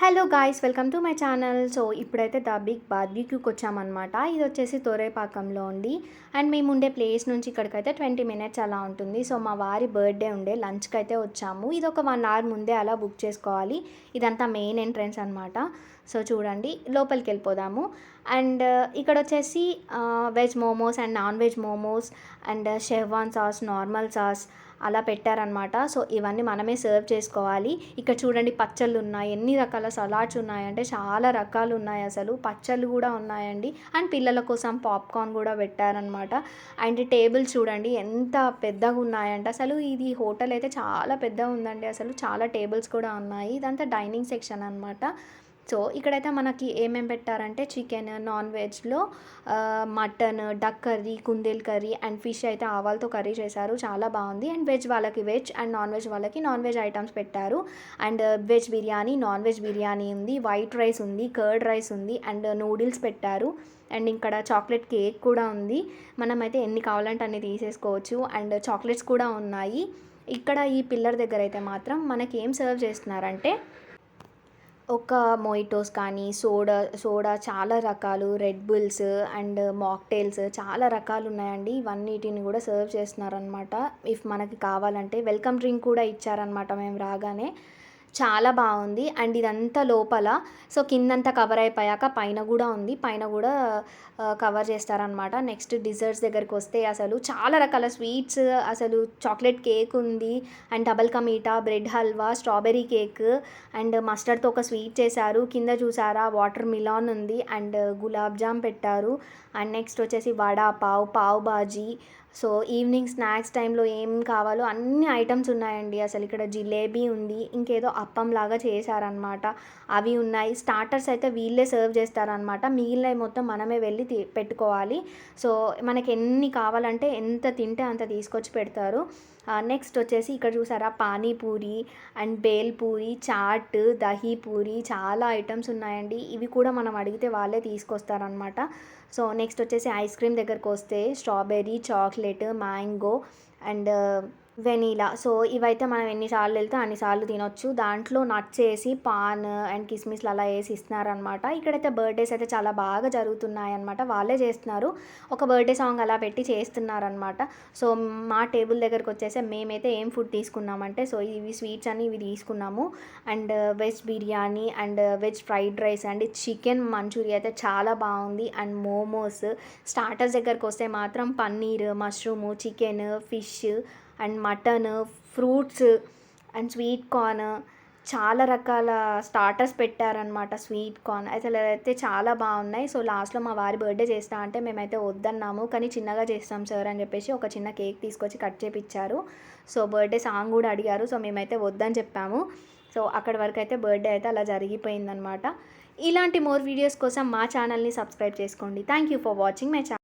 Hello guys welcome to my channel. So ఇప్పుడైతే the big బార్బీక్యూకి వచ్చామన్నమాట. ఇది వచ్చేసి తోరేపాకంలో ఉంది. అండ్ మేము ఉండే ప్లేస్ నుంచి ఇక్కడికైతే ట్వంటీ మినిట్స్ అలా ఉంటుంది. సో మా వారి బర్త్డే ఉండే లంచ్కి అయితే వచ్చాము. ఇది ఒక వన్ అవర్ ముందే అలా బుక్ చేసుకోవాలి. ఇదంతా మెయిన్ ఎంట్రన్స్ అనమాట సో చూడండి లోపలికి వెళ్ళిపోదాము. అండ్ ఇక్కడ వచ్చేసి veg momos and non veg momos and schezwan sauce normal sauce అలా పెట్టారనమాట సో ఇవన్నీ మనమే సర్వ్ చేసుకోవాలి. ఇక్కడ చూడండి పచ్చళ్ళు ఉన్నాయి. ఎన్ని రకాల సలాడ్స్ ఉన్నాయంటే చాలా రకాలు ఉన్నాయి అసలు. పచ్చళ్ళు కూడా ఉన్నాయండి. అండ్ పిల్లల కోసం పాప్కార్న్ కూడా పెట్టారనమాట అండ్ టేబుల్ చూడండి ఎంత పెద్దగా ఉన్నాయంటే అసలు ఇది హోటల్ అయితే చాలా పెద్దగా ఉందండి. అసలు చాలా టేబుల్స్ కూడా ఉన్నాయి. ఇదంతా డైనింగ్ సెక్షన్ అనమాట సో ఇక్కడైతే మనకి ఏమేమి పెట్టారంటే చికెన్ నాన్ వెజ్లో మటన్ డక్ కర్రీ కుందేల్ కర్రీ అండ్ ఫిష్ అయితే ఆవాలతో కర్రీ చేశారు. చాలా బాగుంది. అండ్ వెజ్ వాళ్ళకి వెజ్ అండ్ నాన్ వెజ్ వాళ్ళకి నాన్ వెజ్ ఐటమ్స్ పెట్టారు. And veg biryani non veg biryani ఉంది. వైట్ రైస్ ఉంది కర్డ్ రైస్ ఉంది అండ్ నూడిల్స్ పెట్టారు. అండ్ ఇక్కడ చాక్లెట్ కేక్ కూడా ఉంది. మనమైతే ఎన్ని కావాలంటే అన్ని తీసేసుకోవచ్చు. అండ్ చాక్లెట్స్ కూడా ఉన్నాయి. ఇక్కడ ఈ పిల్లర్ దగ్గర అయితే మాత్రం మనకి ఏం సర్వ్ చేస్తున్నారంటే ఒక మొయిటోస్ కానీ సోడా సోడా చాలా రకాలు రెడ్ బుల్స్ అండ్ మాక్టైల్స్ చాలా రకాలు ఉన్నాయండి. ఇవన్నిటిని కూడా సర్వ్ చేస్తున్నారనమాట ఇఫ్ మనకి కావాలంటే వెల్కమ్ డ్రింక్ కూడా ఇచ్చారనమాట మేము రాగానే. చాలా బాగుంది. అండ్ ఇదంతా లోపల సో కిందంతా కవర్ అయిపోయాక పైన కూడా ఉంది. పైన కూడా కవర్ చేస్తారనమాట నెక్స్ట్ డిజర్ట్స్ దగ్గరికి వస్తే అసలు చాలా రకాల స్వీట్స్ అసలు చాక్లెట్ కేక్ ఉంది. And double కమీటా bread halwa strawberry cake. And మస్టర్డ్తో ఒక స్వీట్ చేశారు. కింద చూసారా వాటర్ మిలాన్ ఉంది. అండ్ గులాబ్ జామ్ పెట్టారు. అండ్ నెక్స్ట్ వచ్చేసి vada pav pav bhaji. So evening snacks టైంలో ఏం కావాలో అన్ని ఐటమ్స్ ఉన్నాయండి. అసలు ఇక్కడ జిలేబీ ఉంది ఇంకేదో అప్పం లాగా చేశారనమాట అవి ఉన్నాయి. స్టార్టర్స్ అయితే వీళ్ళే సర్వ్ చేస్తారనమాట మిగిలినవి మొత్తం మనమే వెళ్ళి పెట్టుకోవాలి. సో మనకి ఎన్ని కావాలంటే ఎంత తింటే అంత తీసుకొచ్చి పెడతారు. నెక్స్ట్ వచ్చేసి ఇక్కడ చూసారా? పానీపూరి అండ్ బేల్పూరి చాట్ దహీ పూరి చాలా ఐటమ్స్ ఉన్నాయండి. ఇవి కూడా మనం అడిగితే వాళ్ళే తీసుకొస్తారనమాట సో నెక్స్ట్ వచ్చేసి ఐస్ క్రీమ్ దగ్గరకు వస్తే strawberry chocolate mango and vanilla. So ఇవైతే మనం ఎన్నిసార్లు వెళ్తే అన్నిసార్లు తినొచ్చు. దాంట్లో నట్స్ వేసి పాన్ అండ్ కిస్మిస్లు అలా వేసి ఇస్తున్నారనమాట. ఇక్కడైతే బర్త్డేస్ అయితే చాలా బాగా జరుగుతున్నాయి అనమాట వాళ్ళే చేస్తున్నారు. ఒక బర్త్డే సాంగ్ అలా పెట్టి చేస్తున్నారనమాట. సో మా టేబుల్ దగ్గరకు వచ్చేసి మేమైతే ఏం ఫుడ్ తీసుకున్నామంటే సో ఇవి స్వీట్స్ అని ఇవి తీసుకున్నాము. And veg biryani and veg fried rice and chicken manchurian అయితే చాలా బాగుంది. And momos. స్టార్టర్స్ దగ్గరకు వస్తే మాత్రం paneer mushroom chicken fish and mutton fruits and sweet corn చాలా రకాల స్టార్టర్స్ పెట్టారనమాట స్వీట్ కార్న్. అసలు అయితే చాలా బాగున్నాయి. సో లాస్ట్లో మా వారి బర్త్డే చేస్తా అంటే మేమైతే వద్దన్నాము. కానీ చిన్నగా చేస్తాం సార్ అని చెప్పేసి ఒక చిన్న కేక్ తీసుకొచ్చి కట్ చేపించారు సో బర్త్డే సాంగ్ కూడా అడిగారు. సో మేమైతే వద్దని చెప్పాము. సో అక్కడి వరకు అయితే బర్త్డే అయితే అలా జరిగిపోయిందనమాట ఇలాంటి మోర్ వీడియోస్ కోసం మా ఛానల్ని సబ్స్క్రైబ్ చేసుకోండి. Thank you for watching. My channel